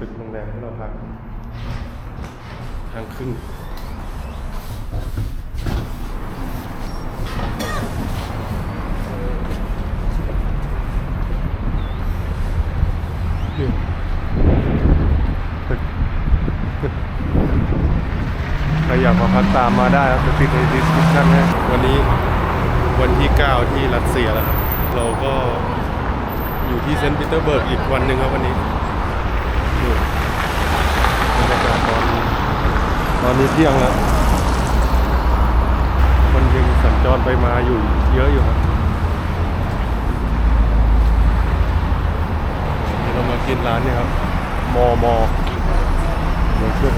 ตึกโรงแรมที่เราพักทางครึ่งนี่ตึกใครอยากมาพักตามมาได้ครับจะติดใน description ให้วันนี้วันที่ 9 ที่รัสเซียแล้วครับ เราก็อยู่ที่เซนต์ปีเตอร์เบิร์กอีกวันหนึ่งครับวันนี้ บรรยากาศตอนตอนนี้เที่ยงแล้ว มันยังสัญจรไปมาอยู่เยอะอยู่ครับเดี๋ยวเรามากินร้านนี่ยครับ มอมอเดี๋ยวช่วย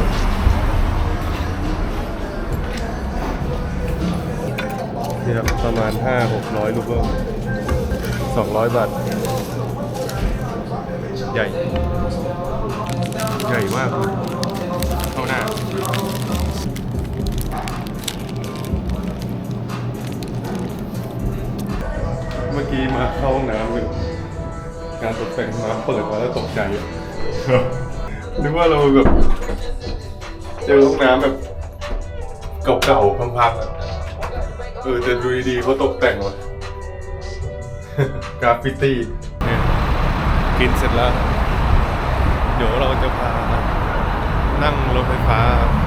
นี่ครับประมาณ 5 600รูเบิล200 บาท ใหญ่ หญ่มากเท่าหน้าเมื่อกี้มาเข้าห้องน้ำอยู่การตกแต่งมาเปิดมาแล้วตกใจนึกว่าเราแบบเจอห้องน้ำแบบเก่าๆพังๆอะเออแต่ดูดีๆเขาตกแต่งว่ะกราฟฟิตี้เนี่ยกินเสร็จแล้ว เดี๋ยวเราจะพา นั่งรถไฟ้า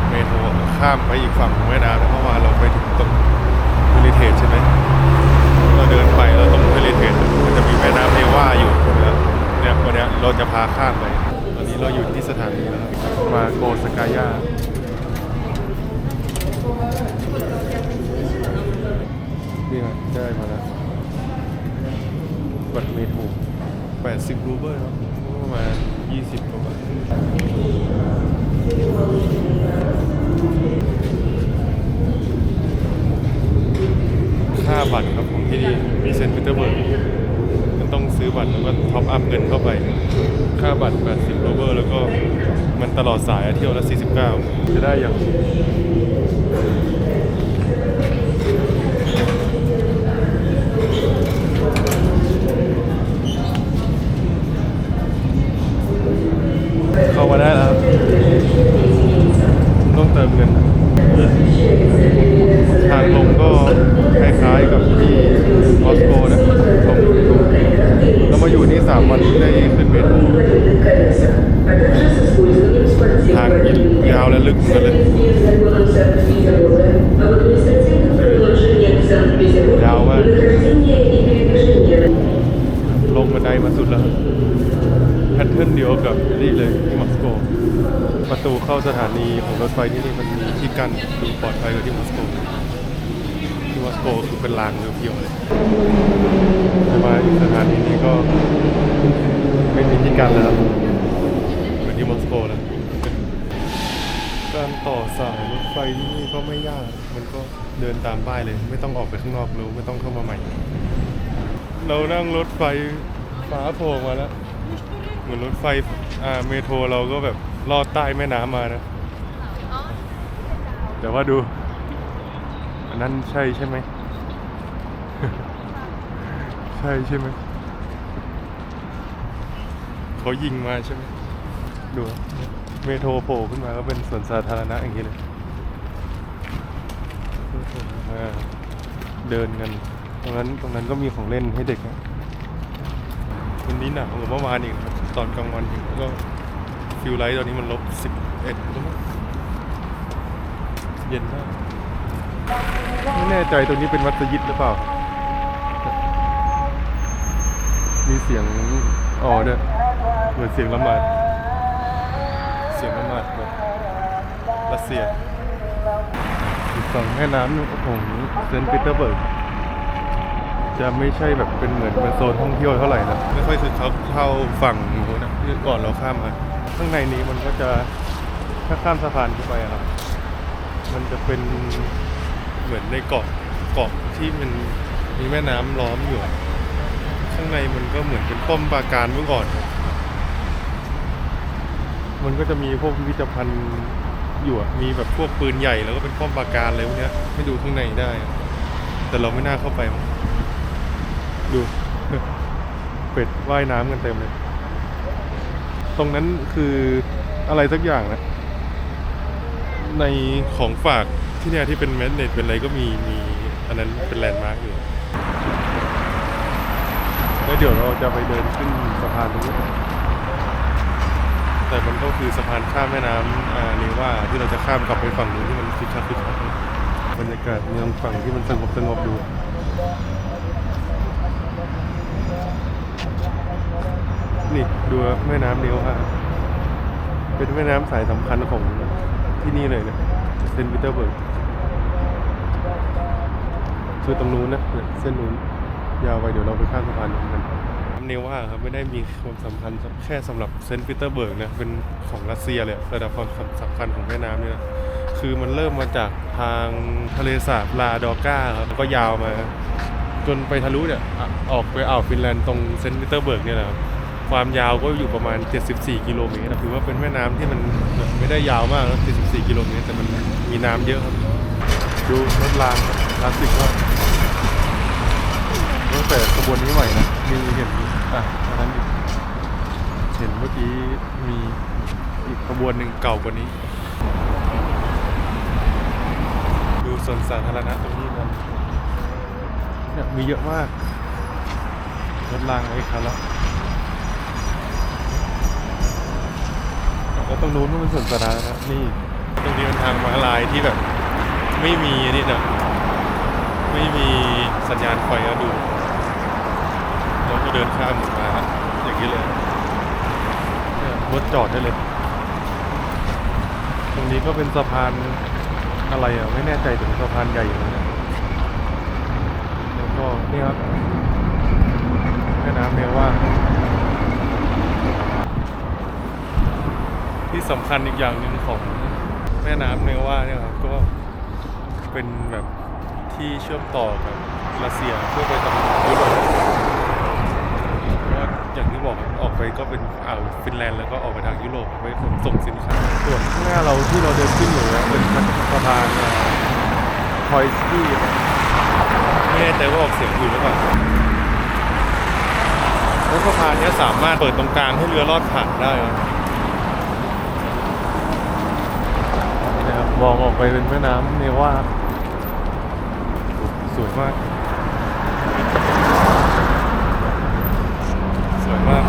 เมโทรข้ามไปอีกฝั่งของแม่น้ำนะเพราะว่าเราไปถึงตรงวิลิเทจใช่ไหมเราเดินไปแล้วตรงเฮลิเทจมันจะมีแม่น้ำเนว่าอยู่นะเนี่ยวันนี้เราจะพาข้ามไปตอนนี้เราอยู่ที่สถานีแล้วมาโกสกายานี่ไงได้มาแล้วบัตรเมโทร80รูเบิลครับประมาณ20กว่าบาท ค่าบัตรครับผมที่นี่มีเซนต์ปีเตอร์เบิร์กมันต้องซื้อบัตรแล้วก็ท็อปอัพเงินเข้าไป ค่าบัตร 80รูเบิลแล้วก็มันตลอดสายเที่ยวละ 49 จะได้อย่าง ไฟที่นี่มันมีที่กั้นดูปลอดภัยกว่าที่มอสโกที่มอสโกคือเป็นรางเพียวๆเลยแต่มาอีกสถานีนี้ก็ไม่มีที่กั้นแล้วครับเหมือนที่มอสโกแล้วการต่อสายรถไฟที่นี่ก็ไม่ยาก มันก็เดินตามป้ายเลย ไม่ต้องออกไปข้างนอกรู้ไม่ต้องเข้ามาใหม่ เรานั่งรถไฟฟ้าโผล่มาแล้ว เหมือนรถไฟอ่าเมโทรเราก็แบบลอดใต้แม่น้ำมานะ แต่ว่าดู อันนั้นใช่ใช่ไหม ใช่ใช่ไหมเขายิงมาใช่ไหมดูเมโทรโผล่ขึ้นมาก็เป็นสวนสาธารณะอย่างนี้เลยเดินกัน ตรงนั้นตรงนั้นก็มีของเล่นให้เด็กนะวันนี้หนาวกว่าเมื่อวานอีกครับตอนกลางวันถึงก็ฟิลไลท์ตอนนี้มันลบสิบเอ็ดแล้วมั้ง เย็นมากไม่แน่ใจตรงนี้เป็นมัสยิดหรือเปล่า มีเสียงอ๋อด้วยเหมือนเสียงละหมาดเสียงละหมาดแบบรัสเซียฝั่งแม่น้ำของเซนต์ปีเตอร์เบิร์กจะไม่ใช่แบบเป็นเหมือนเป็นโซนท่องเที่ยวเท่าไหร่นะไม่ค่อยคือเขาเข้าฝั่งนู้นนะก่อนเราข้ามมาข้างในนี้มันก็จะถ้าข้ามสะพานขึ้นไปอะครับ มันจะเป็นเหมือนในเกาะเกาะที่มันมีแม่น้ำล้อมอยู่ ข้างในมันก็เหมือนเป็นป้อมปราการเมื่อก่อน มันก็จะมีพวกพิพิธภัณฑ์อยู่มีแบบพวกปืนใหญ่แล้วก็เป็นป้อมปราการอะไรพวกเนี้ยให้ดูข้างในได้ แต่เราไม่น่าเข้าไปมองดูเป็ดว่ายน้ำกันเต็มเลย ตรงนั้นคืออะไรสักอย่างนะ ในของฝากที่เนี่ยที่เป็นแมสเนตเป็นอะไรก็มีมีอันนั้นเป็นแลนด์มาร์กอยู่แล้วเดี๋ยวเราจะไปเดินขึ้นสะพานตรงนี้แต่มันก็คือสะพานข้ามแม่น้ำอ่านี่ว่าที่เราจะข้ามกลับไปฝั่งนู้นที่มันคึกคักคึกคักบรรยากาศเมืองฝั่งที่มันสงบสงบดูนี่ดูแม่น้ำเนียวฮะเป็นแม่น้ำสายสำคัญของ ที่นี่เลยนะเซนต์ปีเตอร์เบิร์กคือตรงนู้นนะเส้นนู้นยาวไปเดี๋ยวเราไปข้ามสะพานกันเนว่าครับไม่ได้มีความสำคัญแค่สำหรับเซนต์ปีเตอร์เบิร์กนะเป็นของรัสเซียเลยระดับความสำคัญของแม่น้ำนี่นะคือมันเริ่มมาจากทางทะเลสาบลาดอก้าครับแล้วก็ยาวมา จนไปทะลุเนี่ยออกไปอ่าวฟินแลนด์ตรงเซนต์ปีเตอร์เบิร์กเนี่ยแหละครับ ความยาวก็อยู่ประมาณ 74 กิโลเมตรถือว่าเป็นแม่น้ำที่มันไม่ได้ยาวมากนะ74 กิโลเมตร แต่มันมีน้ำเยอะครับ ดูรถรางครับคลาสสิกครับตั้งแต่ขบวนนี้ใหม่นะ มีเห็นอะอันนั้นอีกเห็นเมื่อกี้มีอีกขบวนหนึ่งเก่ากว่านี้ ดูสวนสาธารณะตรงนี้กันเนี่ยมีเยอะมากรถรางไอ้คันล แล้วตรงนู้นมันเป็นสวนสาธารณะนี่ตรงนี้เป็นทางม้าลายที่แบบ ไม่มีอันนี่นะไม่มีสัญญาณไฟอะดูเราก็เดินข้ามมาอย่างนี้เลยรถจอดได้เลย ตรงนี้ก็เป็นสะพานอะไรอะไม่แน่ใจถึงสะพานใหญ่อยู่นะแล้วก็นี่ครับแม่น้ำเนว่า ที่สำคัญอีกอย่างหนึ่งของแม่น้ำเนว่าเนี่ยครับก็เป็นแบบที่เชื่อมต่อกับรัสเซียเพื่อไปทางยุโรปก็อย่างที่บอกออกไปก็เป็นอ่าวฟินแลนด์แล้วก็ออกไปทางยุโรปไปขนส่งสินค้าส่วนข้างหน้าเราที่เราเดินขึ้นอยู่เนี่ยเป็นสะพานคอยสกี้ไม่แน่ใจว่าออกเสียงอยู่หรือเปล่าแล้วสะพานนี้สามารถเปิดตรงกลางให้เรือลอดผ่านได้ครับนะครับ มองออกไปเป็นแม่น้ำเนว่าสวยมาก สวยมาก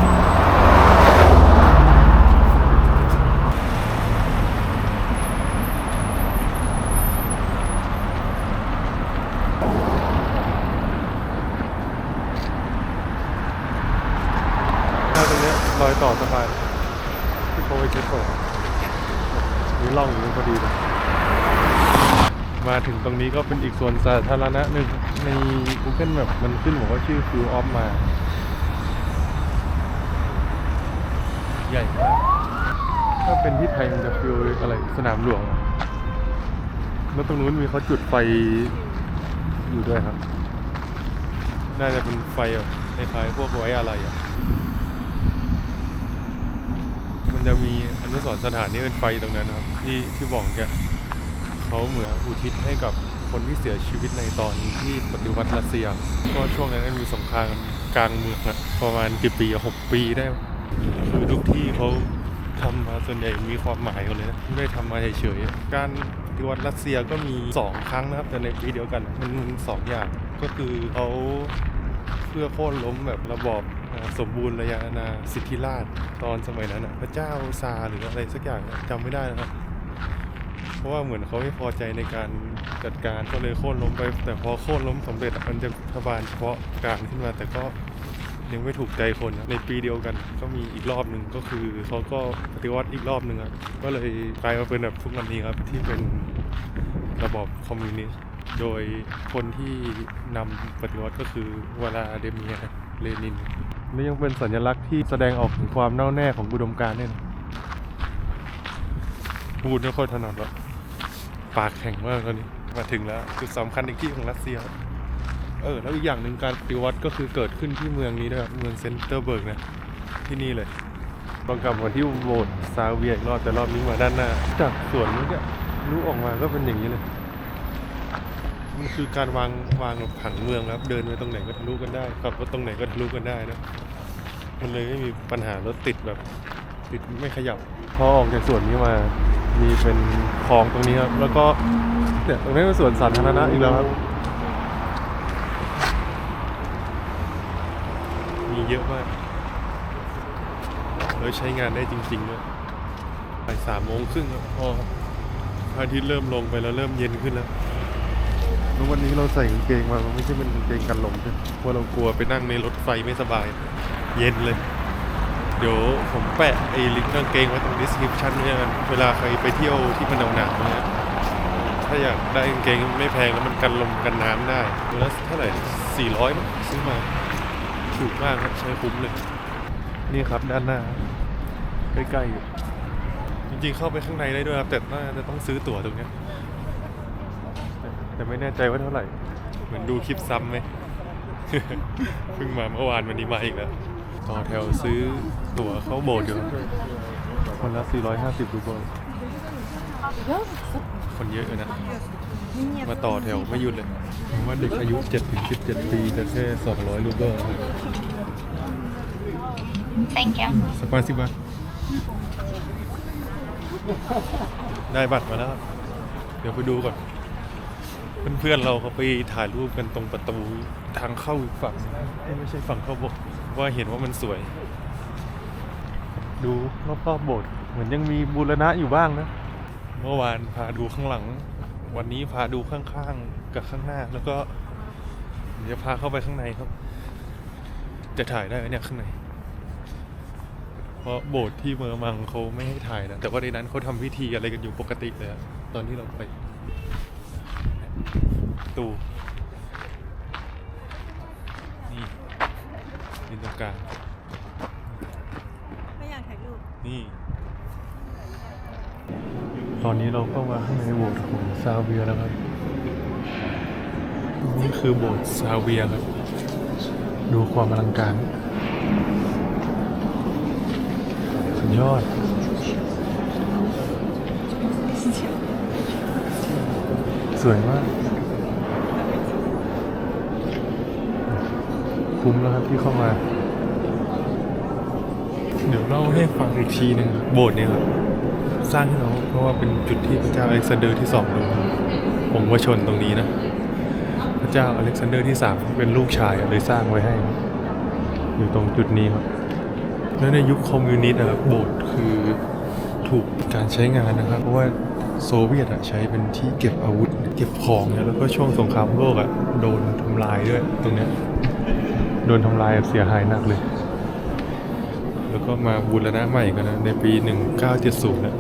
ถ้าตรงนี้ยรอยต่อสะพานที่เขาไปเช็ดต่อนี่ล่องอยู่พอดีเลย มาถึงตรงนี้ก็เป็นอีกส่วนสาธารณะหนึ่งใน Google Map มันขึ้นบอกว่าชื่อ Field of มา ใหญ่มากถ้าเป็นที่ไทยมันจะฟิลอะไรสนามหลวง แล้วตรงนู้นมีเขาจุดไฟอยู่ด้วยครับ น่าจะเป็นไฟแบบคล้ายๆพวกไว้อะไรอะ มันจะมีอนุสรณ์สถานที่เป็นไฟตรงนั้นครับ ที่ที่บอกแก เขาเหมือนอุทิศให้กับคนที่เสียชีวิตในตอนที่ปฏิวัติรัสเซีย ก็ช่วงนั้นมีสงครามกลางเมืองอะประมาณกี่ปีอะหกปีได้ คือทุกที่เขาทำมาส่วนใหญ่มีความหมายกันเลยนะไม่ได้ทำมาเฉยๆการปฏิวัติรัสเซียก็มีสองครั้งนะครับ แต่ในปีเดียวกันมันสองอย่างก็คือเขาเพื่อโค่นล้มแบบระบอบสมบูรณ์ระยะอาณาสิทธิราชตอนสมัยนั้นอะพระเจ้าซาหรืออะไรสักอย่างจำไม่ได้นะครับ ราะว่าเหมือนเขาไม่พอใจในการจัดการก็เลยโค่นล้มไป แต่พอโค่นล้มสำเร็จมันจะรัฐบาลเฉพาะกลางขึ้นมา แต่ก็ยังไม่ถูกใจคนในปีเดียวกัน ก็มีอีกรอบหนึ่งก็คือเขาก็ปฏิวัติอีกรอบหนึ่งก็เลยกลายมาเป็นแบบทุกวันนี้ครับที่เป็นระบอบคอมมิวนิสต์โดยคนที่นำปฏิวัติก็คือวลาเดเมียร์เลนินนี่ยังเป็นสัญลักษณ์ที่แสดงออกถึงความแน่วแน่ของอุดมการณ์เนี่ยนะพูดไม่ค่อยถนัดหรอก ปากแข็งมากตอนนี้มาถึงแล้วจุดสำคัญอีกที่ของรัสเซีย เออ แล้วอีกอย่างหนึ่งการปฏิวัติก็คือเกิดขึ้นที่เมืองนี้ด้วยครับเมืองเซนเตอร์เบิร์กนะ ที่นี่เลยตรงกับวันที่โหวตซาเวียอีกรอบแต่รอบนี้มาด้านหน้า จากสวนนี้ก็รู้ออกมาก็เป็นอย่างนี้เลยมันคือการวางวางผังเมืองครับ เดินไปตรงไหนก็ทะลุกันได้ขับรถตรงไหนก็ทะลุกันได้นะมันเลยไม่มีปัญหารถติดแบบ ติดไม่ขยับ พอออกจากสวนนี้มา มีเป็นคลองตรงนี้ครับ แล้วก็เนี่ยตรงนี้เป็นสวนสาธารณะอีกแล้วครับมีเยอะมากแล้วใช้งานได้จริงๆด้วยไปสามโมงครึ่งครับพอพระอาทิตย์เริ่มลงไปแล้วเริ่มเย็นขึ้นแล้วแล้ววันนี้เราใส่กางเกงมา มันไม่ใช่เป็นกางเกงกันลมใช่ไหมเพราะเรากลัวไปนั่งในรถไฟไม่สบาย เย็นเลย เดี๋ยวผมแปะไอ้ลิงก์กางเกงไว้ตรง description เนี่ยกันเวลาใครไปเที่ยวที่มันหนาวๆเนี่ยถ้าอยากได้กางเกงไม่แพงแล้วมันกันลมกันน้ำได้ตัวละเท่าไหร่400มั้งซื้อมาถูกมากครับใช้คุ้มเลยนี่ครับด้านหน้าใกล้ๆอยู่จริงๆเข้าไปข้างในได้ด้วยครับแต่น่าจะต้องซื้อตั๋วตรงนี้แต่ไม่แน่ใจว่าเท่าไหร่ เหมือนดูคลิปซ้ำไหมเพิ่งมาเมื่อวานวันนี้มาอีกแล้ว ต่อแถวซื้อตั๋วเข้าโบสถ์อยู่คนละ 450รูเบิลคนเยอะอยู่นะ มาต่อแถวไม่หยุดเลยผมว่าเด็กอายุ 7-17 ปีจะแค่ 200รูเบิล Thank you. สปาซิบะได้บัตรมาแล้วครับเดี๋ยวไปดูก่อน เพื่อนๆเราเขาไปถ่ายรูปกันตรงประตูทางเข้าอีกฝั่งเอ้ยไม่ใช่ฝั่งเข้าโบสถ์ ว่าเห็นว่ามันสวย ดูรอบๆโบสถ์เหมือนยังมีบูรณะอยู่บ้างนะ เมื่อวานพาดูข้างหลัง วันนี้พาดูข้างๆกับข้างหน้าแล้วก็เดี๋ยวพาเข้าไปข้างในครับ จะถ่ายได้ไหมเนี่ยข้างใน เพราะโบสถ์ที่เมอร์มังเขาไม่ให้ถ่ายนะ แต่ว่าในนั้นเขาทำพิธีอะไรกันอยู่ปกติเลยอะตอนที่เราไป ตู ดินตรงกลางไม่อยากถ่ายรูปนี่ ตอนนี้เราเข้ามาข้างในโบสถ์ของซาเวียแล้วครับ นี่คือโบสถ์ซาเวียครับ ดูความอลังการ สุดยอดสวยมาก คุ้มแล้วครับที่เข้ามา เดี๋ยวเล่าให้ฟังอีกทีหนึ่งโบสถ์เนี่ยครับสร้างให้เราเพราะว่าเป็นจุดที่พระเจ้าอเล็กซานเดอร์ที่สองลงองค์วชนตรงนี้นะ พระเจ้าอเล็กซานเดอร์ที่สามเป็นลูกชายเลยสร้างไว้ให้ อยู่ตรงจุดนี้ครับ แล้วในยุคคอมมิวนิสต์นะครับโบสถ์คือถูกการใช้งานนะครับ เพราะว่าโซเวียตอะใช้เป็นที่เก็บอาวุธ เก็บของเนี่ยแล้วก็ช่วงสงครามโลกอะโดนทำลายด้วยตรงเนี้ย โดนทำลายแบบเสียหายหนักเลย แล้วก็มาบูรณะใหม่กันนะ ในปี 1970นะ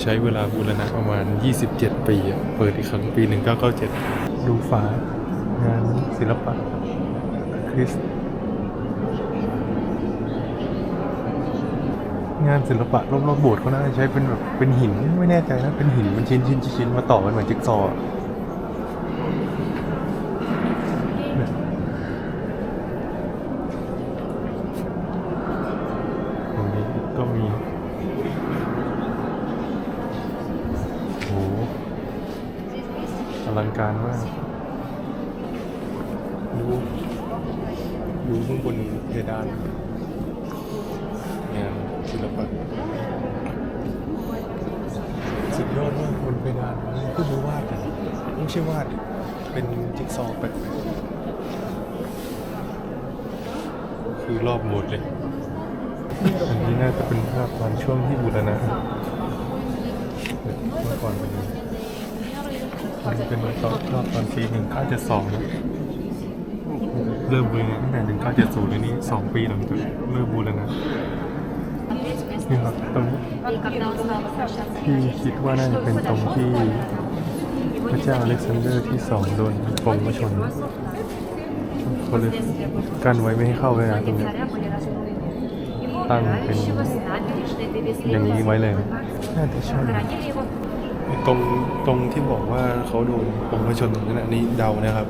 ใช้เวลาบูรณะประมาณ 27 ปีอะเปิดอีกครั้งปี 1997 ดูฝางานศิลปะคริสต์งานศิลปะรอบๆโบสถ์เขาน่าจะใช้เป็นแบบเป็นหินไม่แน่ใจนะ เป็นหินเป็นชิ้นชิ้นชิ้นๆมาต่อกันเหมือนจิ๊กซอว์อะเนี่ยตรงนี้ ก็มีโหอลังการมาก ดู ดูข้างบนเพดานงานศิลปะสุดยอดมากบนเพดานนี่ขึ้นมาวาดกันไม่ใช่วาด เป็นจิ๊กซอว์แปะๆคือรอบหมดเลย อันนี้น่าจะเป็นภาพตอนช่วงที่บูรณะเมื่อก่อนเป็นมันเป็นตอนรอบตอนปีหนึ่งเก้าเจ็ดสองนะเริ่มบูรณะตั้งแต่หนึ่งเก้าเจ็ดศูนย์เลยนี่สองปีหลังจากเริ่มบูรณะนี่ครับตรงที่คิดว่าน่าจะเป็นตรงที่พระเจ้าอเล็กซานเดอร์ที่สองโดนปงมาชนเขาเลยกั้นไว้ไม่ให้เข้าเลยนะตรงนี้ ตั้งเป็นอย่างนี้ไว้เลยน่าจะใช่ตรงตรงที่บอกว่าเขาโดนปงพระชนตรงนั้นอันนี้เดานะครับ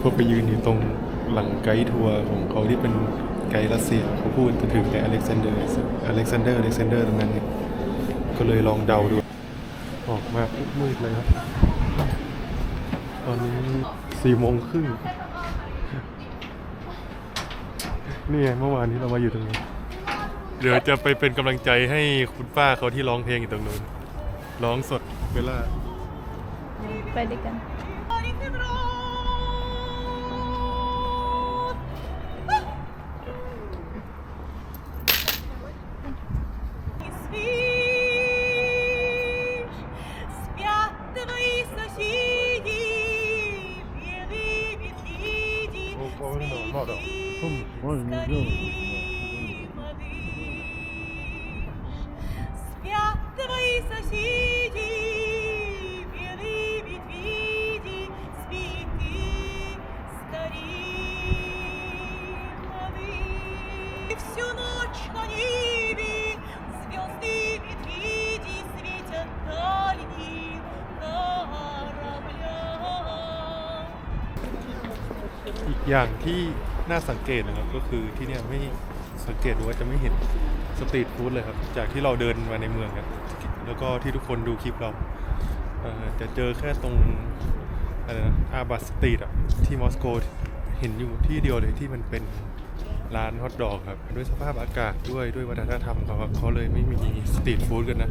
พวกไปยืนอยู่ตรงหลังไกด์ทัวร์ของเขาที่เป็นไกด์รัสเซียเขาพูดถึงแต่อเล็กซานเดอร์อเล็กซานเดอร์อเล็กซานเดอร์ตรงนั้นเนี่ยก็เลยลองเดาดู ออกมามืดเลยครับ ตอนนี้สี่โมงครึ่ง นี่ไงเมื่อวานนี้เรามาอยู่ตรงนี้ เดี๋ยวจะไปเป็นกำลังใจให้คุณป้าเขาที่ร้องเพลงอยู่ตรงนู้น ร้องสดเวลา ไปด้วยกัน นี่คือรถ อีกอย่างที่น่าสังเกตนะครับก็คือที่เนี่ยไม่สังเกตดูว่าจะไม่เห็นสตรีทฟู้ดเลยครับ จากที่เราเดินมาในเมืองกันแล้วก็ที่ทุกคนดูคลิปเราเจะเจอแค่ตรงอะไรนะอาบัสสตรีทอะที่มอสโกเห็นอยู่ที่เดียวเลยที่มันเป็นร้านฮอทดอกครับ ด้วยสภาพอากาศด้วยด้วยวัฒนธรรมเขาเขาเลยไม่มีสตรีทฟู้ดกันนะ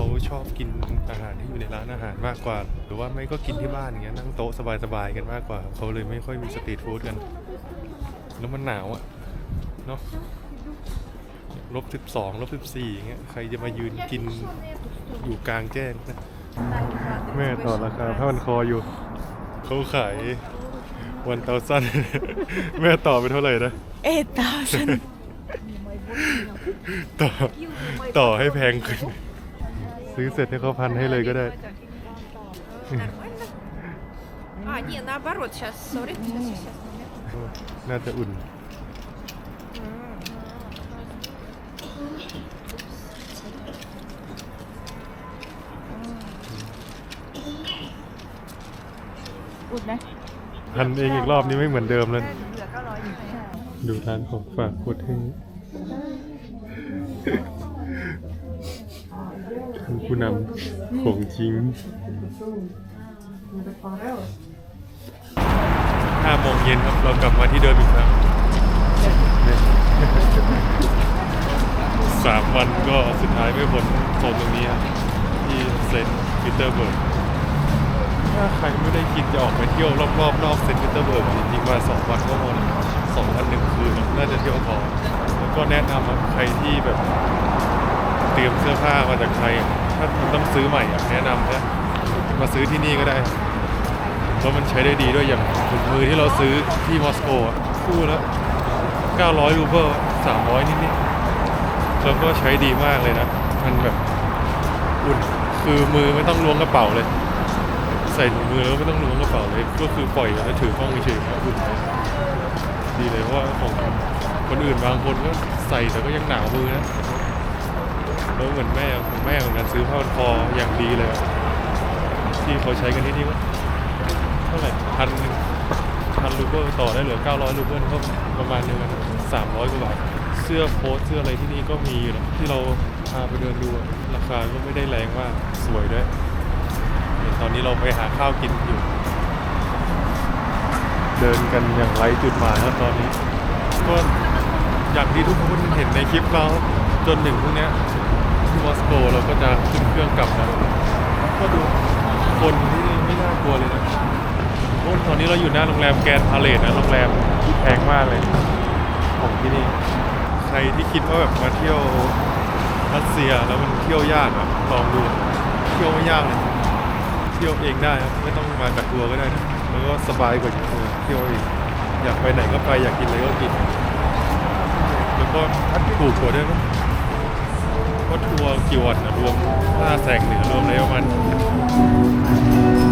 เขาชอบกินอาหารที่อยู่ในร้านอาหารมากกว่า หรือว่าไม่ก็กินที่บ้านอย่างเงี้ยนั่งโต๊ะสบายๆกันมากกว่า เขาเลยไม่ค่อยมีสตรีทฟู้ดกัน แล้วมันหนาวอะเนาะลบสิบสองลบสิบสี่อย่างเงี้ยใครจะมายืนกินอยู่กลางแจ้งนะแม่ต่อราคาผ้ามันคออยู่ เขาขายวันเตาสั้นแม่ต่อไปเท่าไหร่นะ Eight thousand. ต่อต่อให้แพงขึ้น ซื้อเสร็จให้เขาพันให้เลยก็ได้ Нормально? А, не, наоборот, сейчас, сори, сейчас, сейчас. น่าจะอุ่น อุ่นไหม พันเองอีกรอบนี้ไม่เหมือนเดิมแล้ว เหลือเก้าร้อยอยู่ไหม ดูร้านของฝากโคตรเท่ผู้ นำของจริงห้าโมงเย็นครับ เรากลับมาที่เดิมอีกครั้งสามวันก็สุดท้ายไม่พ้นโซนตรงนี้ครับที่เซนต์ปีเตอร์เบิร์กถ้าใครไม่ได้คิดจะออกไปเที่ยวรอบๆนอกเซนต์ปีเตอร์เบิร์กจริงๆมาสองวันก็พอนะสองวันหนึ่งคืนน่าจะเที่ยวพอแล้วก็แนะนำว่าใครที่แบบเตรียมเสื้อผ้ามาจากไทยอะ ถ้าคุณต้องซื้อใหม่อะแนะนำนะมาซื้อที่นี่ก็ได้เพราะมันใช้ได้ดีด้วยอย่างถุงมือที่เราซื้อที่มอสโกคู่ละ900รูเบิล300 นิดๆแล้วก็ใช้ดีมากเลยนะ มันแบบอุ่นคือมือไม่ต้องล้วงกระเป๋าเลย ใส่ถุงมือแล้วไม่ต้องล้วงกระเป๋าเลย ก็คือปล่อยแล้วถือกล้องเฉยๆก็อุ่นเลยดีเลยเพราะว่าของคนอื่นบางคนก็ใส่แต่ก็ยังหนาวมือนะ แล้วเหมือนแม่ของแม่ของนั้นซื้อผ้าพันคออย่างดีเลย ที่เขาใช้กันที่นี่ก็เท่าไหร่พันหนึ่งพันรูเบิลต่อได้เหลือ 900รูเบิลก็ประมาณเดียวกันสามร้อยกว่าบาทเสื้อโค้ทเสื้ออะไรที่นี่ก็มีอยู่นะที่เราพาไปเดินดูราคาก็ไม่ได้แรงมากสวยด้วยตอนนี้เราไปหาข้าวกินอยู่ เดินกันอย่างไรจุดหมายครับตอนนี้ก็อย่างที่ทุกคนเห็นในคลิปเราจนถึงพรุ่งนี้ ที่มอสโกเราก็จะขึ้นเครื่องกลับแล้วก็ดูคนที่นี่ไม่น่ากลัวเลยนะโอ้ตอนนี้เราอยู่หน้าโรงแรมแกรนพาเลทนะโรงแรมที่แพงมากเลยของที่นี่ ใครที่คิดว่าแบบมาเที่ยวรัสเซียแล้วมันเที่ยวยากอะลองดูเที่ยวไม่ยากเลยเที่ยวเองได้ครับไม่ต้องมากับทัวร์ก็ได้นะแล้วก็สบายกว่าอยู่ทัวร์เที่ยวเองอยากไปไหนก็ไปอยากกินอะไรก็กินแล้วก็ถูกกว่าด้วยนะ เพราะทัวร์กี่วันนะรวมค่าแสงเหนือรวมอะไรประมาณ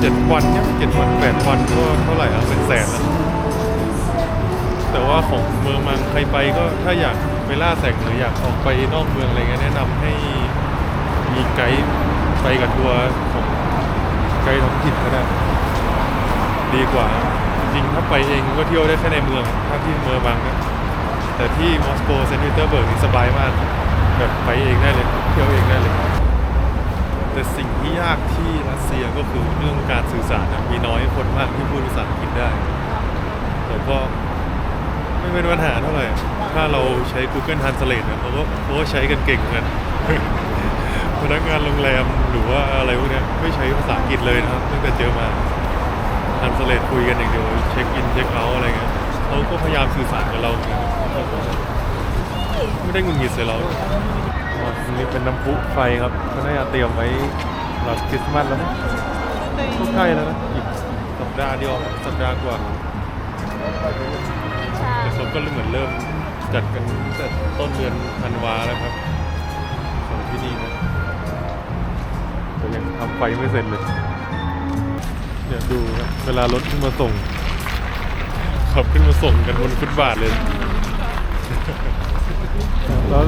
เจ็ดวันเนี่ยเจ็ดวันแปดวันก็เท่าไหร่แล้วเป็นแสนแล้วแต่ว่าของเมืองมังใครไปก็ถ้าอยากไปล่าแสงเหนืออยากออกไปนอกเมืองอะไรเงี้ยแนะนำให้มีไกด์ไปกับทัวร์ของไกด์ท้องถิ่นก็ได้ดีกว่าจริงถ้าไปเองก็เที่ยวได้แค่ในเมืองถ้าที่เมืองบางนะแต่ที่มอสโกเซนต์ปีเตอร์เบิร์กนี่สบายมาก แบบไปเองได้เลยเที่ยวเองได้เลย แต่สิ่งที่ยากที่รัสเซียก็คือเรื่องการสื่อสารนะมีน้อยคนมากที่พูดภาษาอังกฤษได้แต่ก็ไม่ไม่เป็นปัญหาเท่าไหร่ ถ้าเราใช้ Google Translate เนี่ยเขาก็เขาก็ใช้กันเก่งเหมือนกันพนักงานโรงแรมหรือว่าอะไรพวกนี้ไม่ใช้ภาษาอังกฤษเลยนะครับตั้งแต่เจอมา Translate คุยกันอย่างเดียวเช็คอินเช็คเอาท์อะไรเงี้ยเขาก็พยายามสื่อสารกับเรา ไม่ได้งุนงิดใส่เราอ๋ออันนี้เป็นน้ำพุไฟครับเขาน่าจะเตรียมไว้หลังคริสต์มาสแล้วมั้งก็ใกล้แล้วนะอีกสัปดาห์เดียวสัปดาห์กว่าแต่เขาก็เหมือนเริ่มจัดกันตั้งแต่ต้นเดือนธันวาแล้วครับของที่นี่นะแต่ยังทำไฟไม่เสร็จเลยเนี่ยดูนะเวลารถขึ้นมาส่งขับขึ้นมาส่งกันบนฟุตบาทเลย แล้ว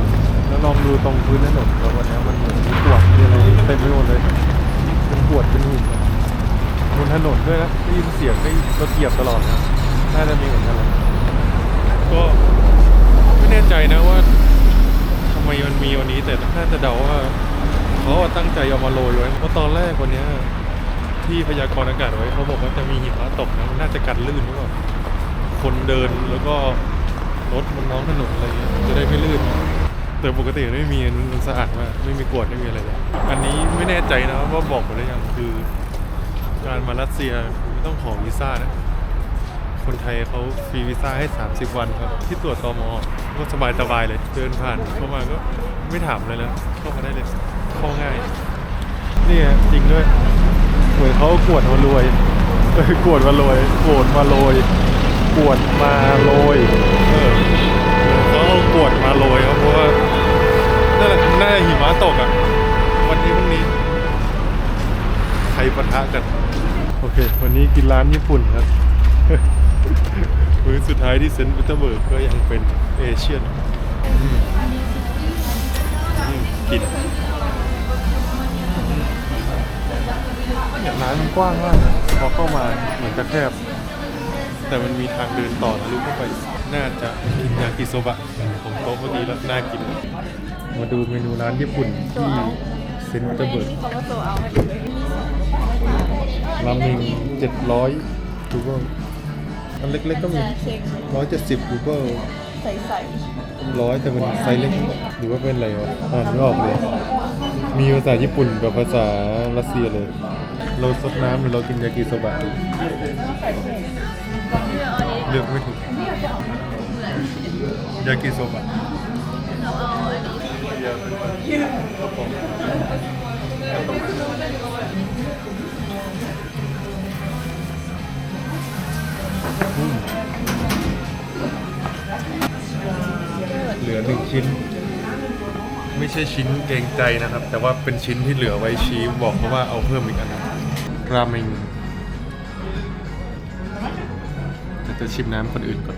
แล้วลองดูตรงพื้นถนนแล้ววันนี้มันเหมือนมีกรวดมีอะไรเต็มไปหมดเลยเป็นกรวดเป็นหุ่นบนถนนด้วยนะได้ยินเสียงได้รถเหยียบตลอดนะน่าจะมีเหมือนกันเลยก็ไม่แน่ใจนะว่าทำไมมันมีวันนี้แต่น่าจะเดาว่าเขาตั้งใจเอามาโรยไว้เพราะตอนแรกวันนี้ที่พยากรณ์อากาศไว้เขาบอกว่าจะมีหิมะตกนะมันน่าจะกันลื่นหรือเปล่าคนเดินแล้วก็รถบนท้องถนนอะไรจะได้ไม่ลื่น แต่ปกติไม่มีมันสะอาดมากไม่มีกรวดไม่มีอะไรเลย อันนี้ไม่แน่ใจนะว่าบอกไปหรือยังคือการมารัสเซียไม่ต้องขอวีซ่านะคนไทยเขาฟรีวีซ่าให้ 30 วันครับ ที่ตรวจตอมก็สบายสบายเลย เดินผ่านเข้ามาก็ไม่ถามเลยแล้วเข้ามาได้เลยเข้าง่ายนี่ไงจริงด้วยเหมือนเขากวดมาโรยกวดมาโรยกวดมาโรยกวดมาโรยเออเหมือนเขาเอากวดมาโรยครับเพราะว่า น่าจะหิมะตกอะ วันนี้พรุ่งนี้ ใครปะทะกัน โอเค วันนี้กินร้านญี่ปุ่นครับ มื้อสุดท้ายที่เซนต์ปีเตอร์เบิร์กก็ยังเป็นเอเชียนอืมอืมกินเนี่ยร้านมันกว้างมากนะพอเข้ามาเหมือนจะแคบ แต่มันมีทางเดินต่อทะลุเข้าไป น่าจะกินยากิโซบะของโต๊ะเมื่อกี้แล้วน่ากิน มาดูเมนูร้านญี่ปุ่นที่เซนต์เตอร์เบิร์กราเมงเจ็ดร้อยรูเบิลอันเล็กๆก็มีร้อยเจ็ดสิบรูเบิลใส่ใส่ร้อยแต่เป็นไซส์เล็กหรือว่าเป็นอะไรวะอ่านไม่ออกเลย มีภาษาญี่ปุ่นกับภาษารัสเซียเลย เราซดน้ำหรือเรากินยากิโซบะดีเลือกไม่ถูกยากิโซบะ อืมเหลือหนึ่งชิ้น ไม่ใช่ชิ้นเกรงใจนะครับ แต่ว่าเป็นชิ้นที่เหลือไว้ชี้บอกเขาว่าเอาเพิ่มอีกอันหนึ่งราเมงจะชิมน้ำคนอื่นก่อน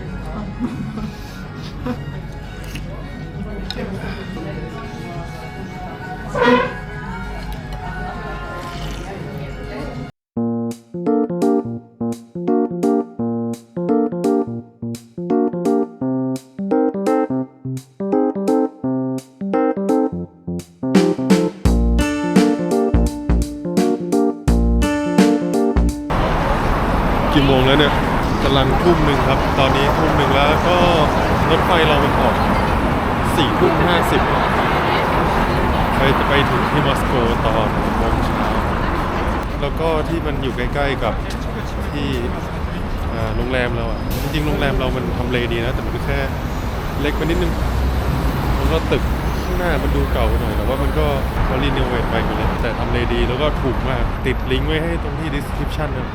ก็ที่มันอยู่ใกล้ ๆกับที่โรงแรมเราอะจริงๆโรงแรมเรามันทำเลดีนะแต่มันก็แค่เล็กไปนิดนึงแล้วก็ตึกข้างหน้ามันดูเก่าหน่อยแต่ว่ามันก็เขารีโนเวทไปอยู่แล้วแต่ทำเลดีแล้วก็ถูกมากติดลิงก์ไว้ให้ตรงที่ description นะ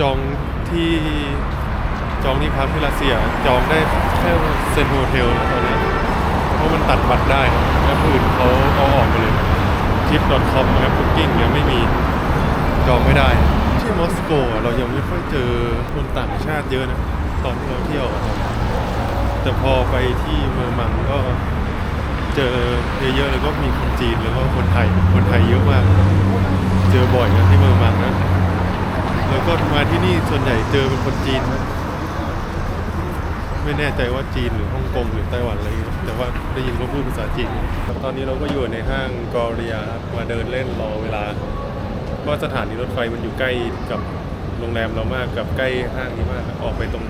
จองที่จองที่พักที่รัสเซียจองได้แค่เซนโฮเทลนะตอนนี้เพราะมันตัดบัตรได้แอปอื่นเขาเอาออกไปเลยทิป .com แอป Booking เนี่ยไม่มี จองไม่ได้ ที่มอสโกเรายังไม่ค่อยเจอคนต่างชาติเยอะนะ ตอนที่เราเที่ยวแต่พอไปที่เมืองมังก็เจอเยอะๆเลยก็มีคนจีนแล้วก็คนไทยคนไทยเยอะมาก เจอบ่อยนะที่เมืองมังนะแล้วก็มาที่นี่ส่วนใหญ่เจอเป็นคนจีนนะไม่แน่ใจว่าจีนหรือฮ่องกงหรือไต้หวันอะไรแต่ว่าได้ยินเขาพูดภาษาจีน ตอนนี้เราก็อยู่ในห้างกอริยามาเดินเล่นรอเวลา เพราะสถานีรถไฟมันอยู่ใกล้กับโรงแรมเรามากกับใกล้ห้างนี้มากออกไปตรง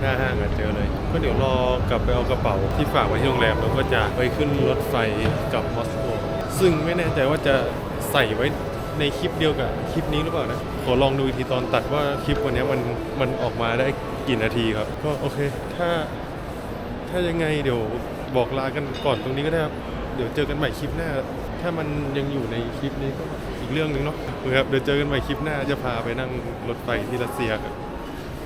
หน้าห้างอะเจอเลย ก็เดี๋ยวรอกลับไปเอากระเป๋าที่ฝากไว้ที่โรงแรมแล้วก็จะไปขึ้นรถไฟกับมอสโกซึ่งไม่แน่ใจว่าจะใส่ไว้ในคลิปเดียวกับคลิปนี้หรือเปล่านะ ขอลองดูอีกทีตอนตัดว่าคลิปวันนี้มันมันออกมาได้กี่นาทีครับ ก็โอเค ถ้าถ้ายังไงเดี๋ยวบอกลากันก่อนตรงนี้ก็ได้ครับ เดี๋ยวเจอกันใหม่คลิปหน้า ถ้ามันยังอยู่ในคลิปนี้ก็ เรื่องหนึ่งเนาะครับเดี๋ยวเจอกันใหม่คลิปหน้าจะพาไปนั่งรถไฟที่รัสเซียครับ